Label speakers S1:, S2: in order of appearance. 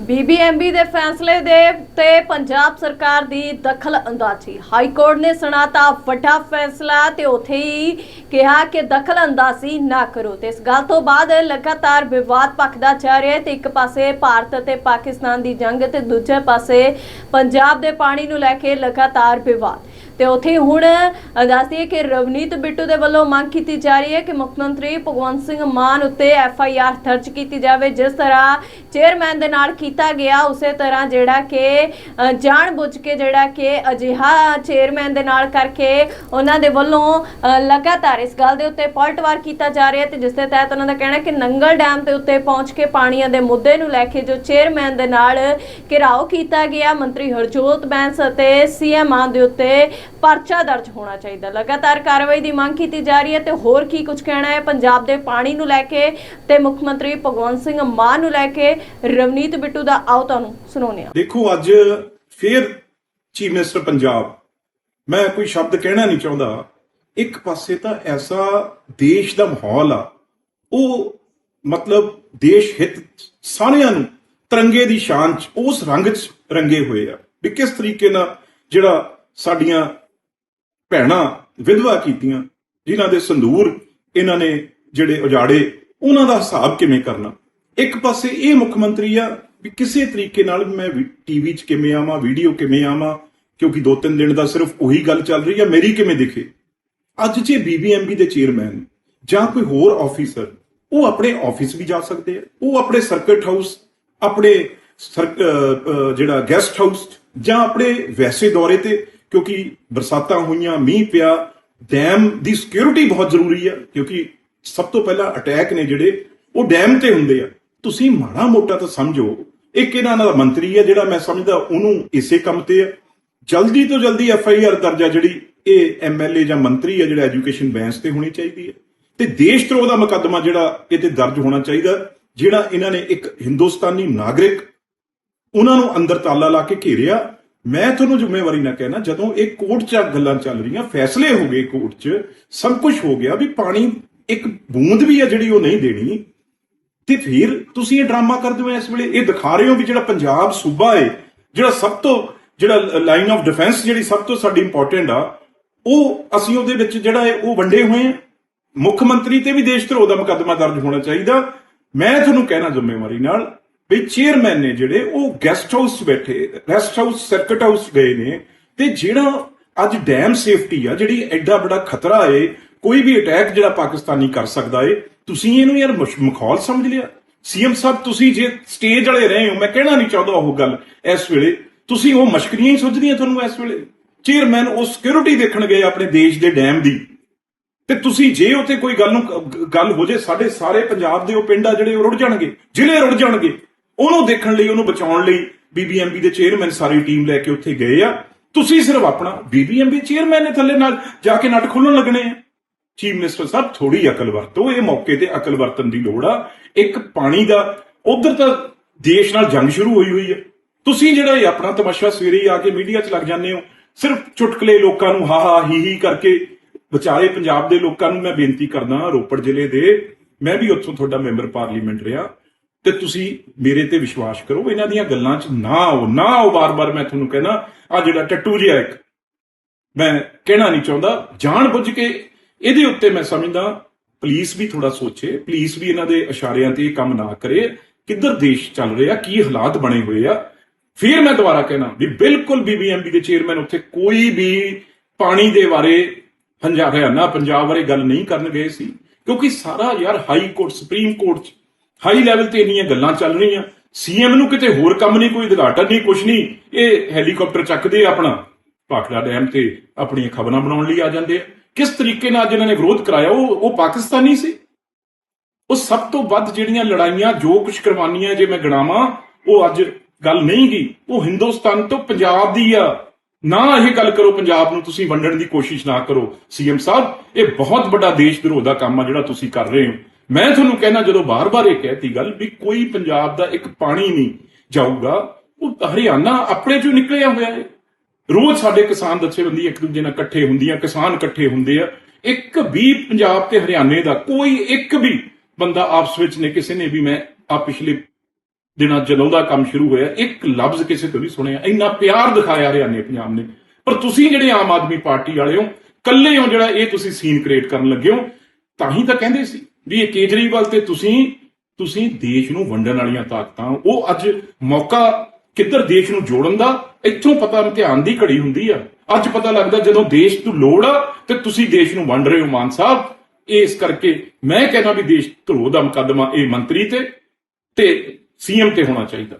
S1: BBMB ਦੇ ਫੈਸਲੇ ਦੇ ਤੇ ਪੰਜਾਬ ਸਰਕਾਰ ਦੀ ਦਖਲ ਅੰਦਾਜ਼ੀ। ਹਾਈ ਕੋਰਟ ਨੇ ਸੁਣਾਤਾ ਵੱਡਾ ਫੈਸਲਾ ਤੇ ਉਥੇ ਹੀ ਕਿਹਾ ਕਿ ਦਖਲ ਅੰਦਾਜ਼ੀ ਨਾ ਕਰੋ। ਤੇ ਇਸ ਗੱਲ ਤੋਂ ਬਾਅਦ ਲਗਾਤਾਰ ਵਿਵਾਦ ਭਖਦਾ ਜਾ ਰਿਹਾ ਹੈ ਤੇ ਇੱਕ ਪਾਸੇ ਭਾਰਤ ਅਤੇ ਪਾਕਿਸਤਾਨ ਦੀ ਜੰਗ ਤੇ ਦੂਜੇ ਪਾਸੇ ਪੰਜਾਬ ਦੇ ਪਾਣੀ ਨੂੰ ਲੈ ਕੇ ਲਗਾਤਾਰ ਵਿਵਾਦ। ਤੇ ਉੱਥੇ ਹੁਣ ਦੱਸਦੀ ਹੈ ਕਿ ਰਵਨੀਤ ਬਿੱਟੂ ਦੇ ਵੱਲੋਂ ਮੰਗ ਕੀਤੀ ਜਾ ਰਹੀ ਹੈ ਕਿ ਮੁੱਖ ਮੰਤਰੀ ਭਗਵੰਤ ਸਿੰਘ ਮਾਨ ਉੱਤੇ ਐਫ ਆਈ ਆਰ ਦਰਜ ਕੀਤੀ ਜਾਵੇ, ਜਿਸ ਤਰ੍ਹਾਂ ਚੇਅਰਮੈਨ ਦੇ ਨਾਲ ਕੀਤਾ ਗਿਆ, ਉਸੇ ਤਰ੍ਹਾਂ ਜਿਹੜਾ ਕਿ ਜਾਣ ਬੁੱਝ ਕੇ ਜਿਹੜਾ ਕਿ ਅਜਿਹਾ ਚੇਅਰਮੈਨ ਦੇ ਨਾਲ ਕਰਕੇ ਉਹਨਾਂ ਦੇ ਵੱਲੋਂ ਲਗਾਤਾਰ ਇਸ ਗੱਲ ਦੇ ਉੱਤੇ ਪਲਟਵਾਰ ਕੀਤਾ ਜਾ ਰਿਹਾ ਹੈ ਤੇ ਜਿਸ ਦੇ ਤਹਿਤ ਉਹਨਾਂ ਦਾ ਕਹਿਣਾ ਕਿ ਨੰਗਲ ਡੈਮ ਦੇ ਉੱਤੇ ਪਹੁੰਚ ਕੇ ਪਾਣੀਆਂ ਦੇ ਮੁੱਦੇ ਨੂੰ ਲੈ ਕੇ ਜੋ ਚੇਅਰਮੈਨ ਦੇ ਨਾਲ ਘਿਰਾਓ ਕੀਤਾ ਗਿਆ, ਮੰਤਰੀ ਹਰਜੋਤ ਬੈਂਸ ਅਤੇ ਸੀਐਮ ਆਨ ਦੇ ਉੱਤੇ ਪਰਚਾ ਦਰਜ ਹੋਣਾ ਚਾਹੀਦਾ। ਲਗਾਤਾਰ ਕਾਰਵਾਈ ਦੀ ਮੰਗ ਕੀਤੀ ਜਾ ਰਹੀ ਹੈ ਤੇ ਹੋਰ ਕੀ ਕੁਝ ਕਹਿਣਾ ਹੈ? ਪੰਜਾਬ ਦੇ ਪਾਣੀ ਨੂੰ ਲੈ ਕੇ ਤੇ ਮੁੱਖ ਮੰਤਰੀ ਭਗਵੰਤ ਸਿੰਘ ਮਾਨ ਨੂੰ ਲੈ ਕੇ ਰਵਨੀਤ ਬਿੱਟੂ ਦਾ ਆਓ ਤੁਹਾਨੂੰ ਸੁਣਾਉਂਦੇ ਹਾਂ।
S2: ਦੇਖੋ, ਅੱਜ ਫੇਰ ਚੀਫ ਮਿਨਿਸਟਰ ਪੰਜਾਬ। ਮੈਂ ਕੋਈ ਸ਼ਬਦ ਕਹਿਣਾ ਨਹੀਂ ਚਾਹੁੰਦਾ। ਇੱਕ ਪਾਸੇ ਤਾਂ ਐਸਾ ਦੇਸ਼ ਦਾ ਮਾਹੌਲ ਆ, ਉਹ ਮਤਲਬ ਦੇਸ਼ ਹਿੱਤ ਸਾਰਿਆਂ ਨੂੰ ਤਿਰੰਗੇ ਦੀ ਸ਼ਾਨ ਚ, ਉਸ ਰੰਗ ਚ ਰੰਗੇ ਹੋਏ ਆ। ਵੀ ਕਿਸ ਤਰੀਕੇ ਨਾਲ ਜਿਹੜਾ ਸਾਡੀਆਂ ਭੈਣਾਂ, ਵਿਧਵਾ ਕੀਤੀਆਂ, ਜਿਨ੍ਹਾਂ ਦੇ ਸੰਦੂਰ ਇਹਨਾਂ ਨੇ ਜਿਹੜੇ ਉਜਾੜੇ, ਉਹਨਾਂ ਦਾ ਹਿਸਾਬ ਕਿਵੇਂ ਕਰਨਾ? ਇੱਕ ਪਾਸੇ ਇਹ ਮੁੱਖ ਮੰਤਰੀ ਆ ਵੀ ਕਿਸੇ ਤਰੀਕੇ ਨਾਲ ਮੈਂ ਟੀਵੀ 'ਚ ਕਿਵੇਂ ਆਵਾਂ ਵੀਡੀਓ ਕਿਵੇਂ ਆਵਾਂ, ਕਿਉਂਕਿ ਦੋ ਤਿੰਨ ਦਿਨ ਦਾ ਸਿਰਫ ਉਹੀ ਗੱਲ ਚੱਲ ਰਹੀ ਆ, ਮੇਰੀ ਕਿਵੇਂ ਦਿਖੇ? ਅੱਜ ਜੇ ਬੀਬੀਐਮਬੀ ਦੇ ਚੇਅਰਮੈਨ ਜਾਂ ਕੋਈ ਹੋਰ ਆਫੀਸਰ ਉਹ ਆਪਣੇ ਆਫਿਸ ਵੀ ਜਾ ਸਕਦੇ ਆ, ਉਹ ਆਪਣੇ ਸਰਕਟ ਹਾਊਸ ਆਪਣੇ ਸਰ- ਜਿਹੜਾ ਗੈਸਟ ਹਾਊਸ ਜਾਂ ਆਪਣੇ ਵੈਸੇ ਦੌਰੇ ਤੇ ਕਿਉਂਕਿ ਬਰਸਾਤਾਂ ਹੋਈਆਂ, ਮੀਂਹ ਪਿਆ, ਡੈਮ ਦੀ ਸਿਕਿਉਰਿਟੀ ਬਹੁਤ ਜ਼ਰੂਰੀ ਆ, ਕਿਉਂਕਿ ਸਭ ਤੋਂ ਪਹਿਲਾਂ ਅਟੈਕ ਨੇ ਜਿਹੜੇ, ਉਹ ਡੈਮ ਤੇ ਹੁੰਦੇ ਆ। ਤੁਸੀਂ ਮਾੜਾ ਮੋਟਾ ਤਾਂ ਸਮਝੋ, ਇੱਕ ਇਹਨਾਂ ਦਾ ਮੰਤਰੀ ਆ ਜਿਹੜਾ ਮੈਂ ਸਮਝਦਾ, ਉਹਨੂੰ ਇਸੇ ਕੰਮ ਤੇ ਆ। ਜਲਦੀ ਤੋਂ ਜਲਦੀ ਐਫ ਆਈ ਆਰ ਦਰਜ ਆ ਜਿਹੜੀ ਇਹ ਐਮਐਲਏ ਜਾਂ ਮੰਤਰੀ ਆ ਜਿਹੜਾ ਐਜੂਕੇਸ਼ਨ ਬੈਂਸ ਤੇ ਹੋਣੀ ਚਾਹੀਦੀ ਹੈ ਤੇ ਦੇਸ਼ ਧਰੋਹ ਦਾ ਮੁਕੱਦਮਾ ਜਿਹੜਾ ਇਹ ਤੇ ਦਰਜ ਹੋਣਾ ਚਾਹੀਦਾ, ਜਿਹੜਾ ਇਹਨਾਂ ਨੇ ਇੱਕ ਹਿੰਦੁਸਤਾਨੀ ਨਾਗਰਿਕ, ਉਹਨਾਂ ਨੂੰ ਅੰਦਰ ਤਾਲਾ ਲਾ ਕੇ ਘੇਰਿਆ ਮੈਂ ਤੁਹਾਨੂੰ ਜ਼ਿੰਮੇਵਾਰੀ ਨਾ ਕਹਿਣਾ, ਜਦੋਂ ਇਹ ਕੋਰਟ 'ਚ ਗੱਲਾਂ ਚੱਲ ਰਹੀਆਂ, ਫੈਸਲੇ ਹੋ ਗਏ ਕੋਰਟ 'ਚ, ਸਭ ਕੁਝ ਹੋ ਗਿਆ ਵੀ ਪਾਣੀ ਇੱਕ ਬੂੰਦ ਵੀ ਹੈ ਜਿਹੜੀ ਉਹ ਨਹੀਂ ਦੇਣੀ। ਤੇ ਫਿਰ ਤੁਸੀਂ ਇਹ ਡਰਾਮਾ ਕਰਦੇ ਹੋ ਇਸ ਵੇਲੇ। ਇਹ ਦਿਖਾ ਰਹੇ ਹੋ ਵੀ ਜਿਹੜਾ ਪੰਜਾਬ ਸੂਬਾ ਹੈ ਜਿਹੜਾ ਸਭ ਤੋਂ, ਜਿਹੜਾ ਲਾਈਨ ਆਫ ਡਿਫੈਂਸ ਜਿਹੜੀ ਸਭ ਤੋਂ ਸਾਡੀ ਇੰਪੋਰਟੈਂਟ ਆ, ਉਹ ਅਸੀਂ ਉਹਦੇ ਵਿੱਚ ਜਿਹੜਾ ਹੈ ਉਹ ਵੰਡੇ ਹੋਏ ਆ। ਮੁੱਖ ਮੰਤਰੀ ਤੇ ਵੀ ਦੇਸ਼ ਧਰੋਹ ਦਾ ਮੁਕੱਦਮਾ ਦਰਜ ਹੋਣਾ ਚਾਹੀਦਾ। ਮੈਂ ਤੁਹਾਨੂੰ ਕਹਿਣਾ ਜ਼ਿੰਮੇਵਾਰੀ ਨਾਲ ਵੀ ਚੇਅਰਮੈਨ ਨੇ ਜਿਹੜੇ ਉਹ ਗੈਸਟ ਹਾਊਸ ਬੈਠੇ ਰੈਸਟ ਹਾਊਸ ਸਰਕਟ ਹਾਊਸ ਗਏ ਨੇ ਤੇ ਜਿਹੜਾ ਅੱਜ ਡੈਮ ਸੇਫਟੀ ਆ, ਜਿਹੜੀ ਐਡਾ ਬੜਾ ਖਤਰਾ ਏ, ਕੋਈ ਵੀ ਅਟੈਕ ਜਿਹੜਾ ਪਾਕਿਸਤਾਨੀ ਕਰ ਸਕਦਾ ਏ, ਤੁਸੀਂ ਇਹਨੂੰ ਯਾਰ ਮਖੌਲ ਸਮਝ ਲਿਆ। ਸੀਐਮ ਸਾਹਿਬ, ਤੁਸੀਂ ਜੇ ਸਟੇਜ ਵਾਲੇ ਰਹੇ ਹੋ, ਮੈਂ ਕਹਿਣਾ ਨਹੀਂ ਚਾਹੁੰਦਾ ਉਹ ਗੱਲ ਇਸ ਵੇਲੇ। ਤੁਸੀਂ ਉਹ ਮਸ਼ਕਰੀਆਂ ਹੀ ਸੁਝਦੀਆਂ ਤੁਹਾਨੂੰ ਇਸ ਵੇਲੇ। ਚੇਅਰਮੈਨ ਉਹ ਸਿਕਿਉਰਿਟੀ ਦੇਖਣ ਗਏ ਆਪਣੇ ਦੇਸ਼ ਦੇ ਡੈਮ ਦੀ। ਤੇ ਤੁਸੀਂ ਜੇ ਉੱਥੇ ਕੋਈ ਗੱਲ ਨੂੰ ਗ- ਗੱਲ ਹੋ ਜੇ, ਸਾਡੇ ਸਾਰੇ ਪੰਜਾਬ ਦੇ ਉਹ ਪਿੰਡ ਆ ਜਿਹੜੇ ਉਹ ਰੁੜ ਜਾਣਗੇ, ਜ਼ਿਲ੍ਹੇ ਰੁੜ ਜਾਣਗੇ। ਉਹਨੂੰ ਦੇਖਣ ਲਈ, ਉਹਨੂੰ ਬਚਾਉਣ ਲਈ ਬੀਬੀਐਮਬੀ ਦੇ ਚੇਅਰਮੈਨ ਸਾਰੀ ਟੀਮ ਲੈ ਕੇ ਉੱਥੇ ਗਏ ਆ। ਤੁਸੀਂ ਸਿਰਫ ਆਪਣਾ ਬੀਬੀਐਮਬੀ ਚੇਅਰਮੈਨ ਨੇ ਥੱਲੇ ਨਾਲ ਜਾ ਕੇ ਨਟ ਖੋਲਣ ਲੱਗਣੇ ਆ। ਚੀਫ ਮਿਨਿਸਟਰ ਸਾਹਿਬ ਥੋੜੀ ਅਕਲ ਵਰਤੋ, ਇਹ ਮੌਕੇ ਤੇ ਅਕਲ ਵਰਤਣ ਦੀ ਲੋੜ ਆ। ਇੱਕ ਪਾਣੀ ਦਾ, ਉਧਰ ਤਾਂ ਦੇਸ਼ ਨਾਲ ਜੰਗ ਸ਼ੁਰੂ ਹੋਈ ਹੋਈ ਹੈ ਤੁਸੀਂ ਜਿਹੜਾ ਇਹ ਆਪਣਾ ਤਮਾਸ਼ਾ ਸਵੇਰੇ ਹੀ ਆ ਕੇ ਮੀਡੀਆ 'ਚ ਲੱਗ ਜਾਂਦੇ ਹੋ, ਸਿਰਫ ਚੁਟਕਲੇ ਲੋਕਾਂ ਨੂੰ ਹਾ ਹਾ ਹੀ ਹੀ ਕਰਕੇ ਵਿਚਾਰੇ ਪੰਜਾਬ ਦੇ ਲੋਕਾਂ ਨੂੰ ਮੈਂ ਬੇਨਤੀ ਕਰਦਾ ਰੋਪੜ ਜ਼ਿਲ੍ਹੇ ਦੇ, ਮੈਂ ਵੀ ਉੱਥੋਂ ਤੁਹਾਡਾ ਮੈਂਬਰ ਪਾਰਲੀਮੈਂਟ ਰਿਹਾ। ਤੇ ਤੁਸੀਂ ਮੇਰੇ ਤੇ ਵਿਸ਼ਵਾਸ ਕਰੋ, ਇਹਨਾਂ ਦੀਆਂ ਗੱਲਾਂ 'ਚ ਨਾ ਆਓ ਨਾ ਆਓ ਬਾਰ-ਬਾਰ ਮੈਂ ਤੁਹਾਨੂੰ ਕਹਿਣਾ ਆ ਜਿਹੜਾ ਟੱਟੂ ਜਿਹਾ ਇੱਕ, ਮੈਂ ਕਹਿਣਾ ਨਹੀਂ ਚਾਹੁੰਦਾ, ਜਾਣ ਬੁੱਝ ਕੇ ਇਹਦੇ ਉੱਤੇ ਮੈਂ ਸਮਝਦਾ, ਪੁਲਿਸ ਵੀ ਥੋੜਾ ਸੋਚੇ, ਪੁਲਿਸ ਵੀ ਇਹਨਾਂ ਦੇ ਇਸ਼ਾਰਿਆਂ ਤੇ ਇਹ ਕੰਮ ਨਾ ਕਰੇ, ਕਿੱਧਰ ਦੇਸ਼ ਚੱਲ ਰਿਹਾ, ਕੀ ਹਾਲਾਤ ਬਣੇ ਹੋਏ ਆ। ਫਿਰ ਮੈਂ ਦੁਬਾਰਾ ਕਹਿਣਾ ਵੀ ਬਿਲਕੁਲ ਬੀਬੀਐਮਬੀ ਦੇ ਚੇਅਰਮੈਨ ਉੱਥੇ ਕੋਈ ਵੀ ਪਾਣੀ ਦੇ ਬਾਰੇ ਹੰਝਾ ਹਰਿਆਣਾ ਪੰਜਾਬ ਬਾਰੇ ਗੱਲ ਨਹੀਂ ਕਰਨ ਗਏ ਸੀ ਕਿਉਂਕਿ ਸਾਰਾ ਯਾਰ ਹਾਈ ਕੋਰਟ, ਸੁਪਰੀਮ ਕੋਰਟ ਚ ਹਾਈ ਲੈਵਲ ਤੇ ਇੰਨੀਆਂ ਗੱਲਾਂ ਚੱਲ ਰਹੀਆਂ। ਸੀਐਮ ਨੂੰ ਕਿਤੇ ਹੋਰ ਕੰਮ ਨਹੀਂ, ਕੋਈ ਉਦਘਾਟਨ ਨਹੀਂ, ਕੁਛ ਨਹੀਂ। ਇਹ ਹੈਲੀਕਾਪਟਰ ਚੱਕਦੇ ਆਪਣਾ। ਭਾਖੜਾ ਡੈਮ ਤੇ ਆਪਣੀਆਂ ਖਬਰਾਂ ਬਣਾਉਣ ਲਈ ਆ ਜਾਂਦੇ ਆ। ਕਿਸ ਤਰੀਕੇ ਨਾਲ ਜਿਨ੍ਹਾਂ ਨੇ ਵਿਰੋਧ ਕਰਾਇਆ, ਉਹ ਉਹ ਪਾਕਿਸਤਾਨੀ ਸੀ। ਉਹ ਸਭ ਤੋਂ ਵੱਧ ਜਿਹੜੀਆਂ ਲੜਾਈਆਂ, ਜੋ ਕੁਝ ਕਰਵਾਨੀਆਂ ਜੇ ਮੈਂ ਗਣਾਵਾਂ, ਉਹ ਅੱਜ ਗੱਲ ਨਹੀਂ ਗਈ ਉਹ ਹਿੰਦੁਸਤਾਨ ਤੋਂ ਪੰਜਾਬ ਦੀ ਆ। ਨਾ ਇਹ ਗੱਲ ਕਰੋ ਪੰਜਾਬ ਨੂੰ, ਤੁਸੀਂ ਵੰਡਣ ਦੀ ਕੋਸ਼ਿਸ਼ ਨਾ ਕਰੋ। ਸੀਐਮ ਸਾਹਿਬ, ਇਹ ਬਹੁਤ ਵੱਡਾ ਦੇਸ਼ ਵਿਰੋਧ ਦਾ ਕੰਮ ਆ ਜਿਹੜਾ ਤੁਸੀਂ ਕਰ ਰਹੇ ਹੋ। ਮੈਂ ਤੁਹਾਨੂੰ ਕਹਿਣਾ, ਜਦੋਂ ਬਾਰ-ਬਾਰ ਇਹ ਕਹਿਤੀ ਗੱਲ ਵੀ ਕੋਈ ਪੰਜਾਬ ਦਾ ਇੱਕ ਪਾਣੀ ਨਹੀਂ ਜਾਊਗਾ, ਉਹ ਹਰਿਆਣਾ ਆਪਣੇ ਚੋਂ ਨਿਕਲਿਆ ਹੋਇਆ ਹੈ। ਰੋਜ਼ ਸਾਡੇ ਕਿਸਾਨ ਦਸਤੇਬੰਦੀ ਇੱਕ ਦੂਜੇ ਨਾਲ ਇਕੱਠੇ ਹੁੰਦੀਆਂ ਕਿਸਾਨ ਇਕੱਠੇ ਹੁੰਦੇ ਆ। ਇੱਕ ਵੀ ਪੰਜਾਬ ਤੇ ਹਰਿਆਣੇ ਦਾ ਕੋਈ ਇੱਕ ਵੀ ਬੰਦਾ ਆਪਸ ਵਿੱਚ ਨੇ, ਕਿਸੇ ਨੇ ਵੀ ਮੈਂ ਆ ਪਿਛਲੇ ਦਿਨਾਂ ਜਦੋਂ ਦਾ ਕੰਮ ਸ਼ੁਰੂ ਹੋਇਆ, ਇੱਕ ਲਫ਼ਜ਼ ਕਿਸੇ ਤੋਂ ਵੀ ਸੁਣਿਆ। ਇੰਨਾ ਪਿਆਰ ਦਿਖਾਇਆ ਹਰਿਆਣੇ, ਪੰਜਾਬ ਨੇ। ਪਰ ਤੁਸੀਂ ਜਿਹੜੇ ਆਮ ਆਦਮੀ ਪਾਰਟੀ ਵਾਲੇ ਹੋ ਕੱਲੇ ਹੋ ਜਿਹੜਾ ਇਹ ਤੁਸੀਂ ਸੀਨ ਕ੍ਰੀਏਟ ਕਰਨ ਲੱਗੇ ਹੋ, ਤਾਂ ਹੀ ਤਾਂ ਕਹਿੰਦੇ ਸੀ। ਵੀ ਇਹ ਕੇਜਰੀਵਾਲ ਤੇ ਤੁਸੀਂ ਤੁਸੀਂ ਦੇਸ਼ ਨੂੰ ਵੰਡਣ ਵਾਲੀਆਂ ਤਾਕਤਾਂ, ਉਹ ਅੱਜ ਮੌਕਾ ਕਿੱਧਰ ਦੇਸ਼ ਨੂੰ ਜੋੜਨ ਦਾ, ਇੱਥੋਂ ਪਤਾ ਇਮਤਿਹਾਨ ਦੀ ਘੜੀ ਹੁੰਦੀ ਆ। ਅੱਜ ਪਤਾ ਲੱਗਦਾ ਜਦੋਂ ਦੇਸ਼ ਨੂੰ ਲੋੜ ਆ, ਤੇ ਤੁਸੀਂ ਦੇਸ਼ ਨੂੰ ਵੰਡ ਰਹੇ ਹੋ, ਮਾਨ ਸਾਹਿਬ। ਇਸ ਕਰਕੇ ਮੈਂ ਕਹਿੰਦਾ ਵੀ ਦੇਸ਼ ਧਰੋ ਦਾ ਮੁਕੱਦਮਾ ਇਹ ਮੰਤਰੀ ਤੇ ਤੇ ਸੀਐਮ ਤੇ ਹੋਣਾ ਚਾਹੀਦਾ।